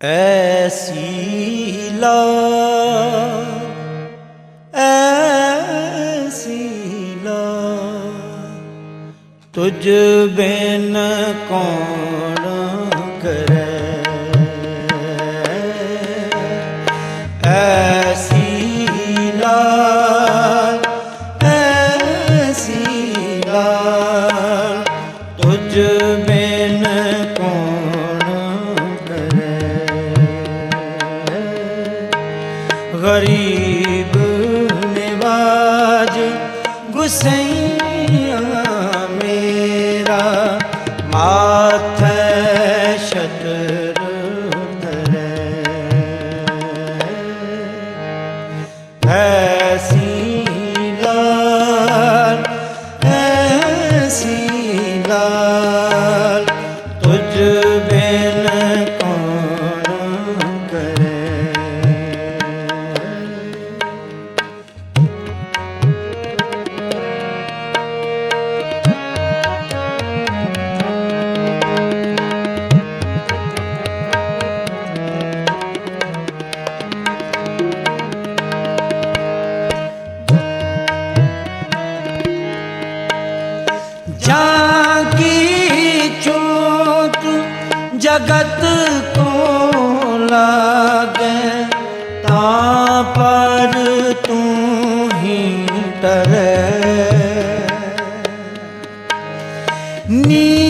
ਐਸੀ ਲਾ ਐਸੀ ਲਾ। ਤੁਝ ਬਿਨ ਕੌਣ ਗਰੀਬ ਨਿਵਾਜ ਗੁਸਈਆ ਮੇਰਾ ਮਾਥੈ ਜਗਤ ਕੋ ਲਾਗੇ ਤਾਂ ਪਰ ਤੂੰ ਹੀ ਟਰੈ। ਨੀ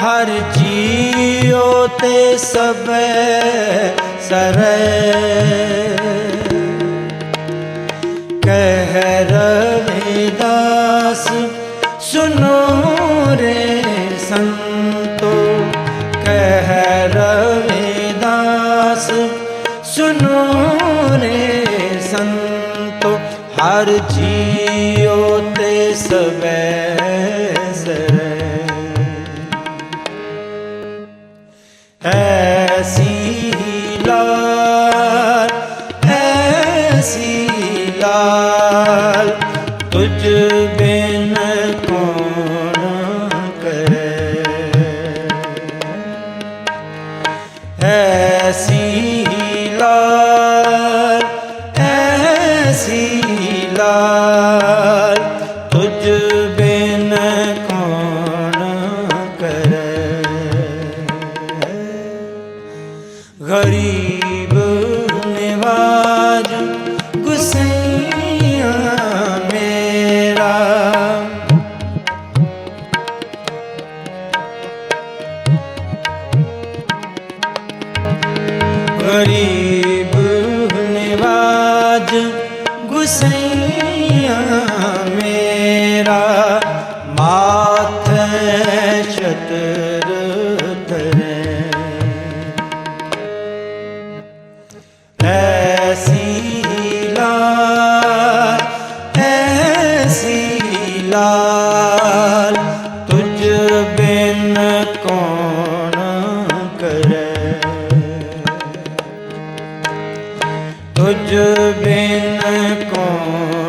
ਹਰ ਜੀਉ ਤੇ ਸਬੈ ਸਰੈ। ਕਹਿ ਰਵਿਦਾਸ ਸੁਨੋ ਰੇ ਸੰਤੋ। ਕਹਿ ਰਵਿਦਾਸ ਸੁਨੋ ਰੇ ਸੰਤੋ। ਹਰ ਜੀਉ ਤੇ ਸਬੈ ਤੁਝ ਬਿਨ ਕੌਣ ਕਰੇ। ਗਰੀਬ ਨਿਵਾਜ ਗੁਸਈਆ ਮੇਰਾ। ਗਰੀਬ ਨਿਵਾਜ ਸैया ਤੁਝ ਬਿਨ ਕੋ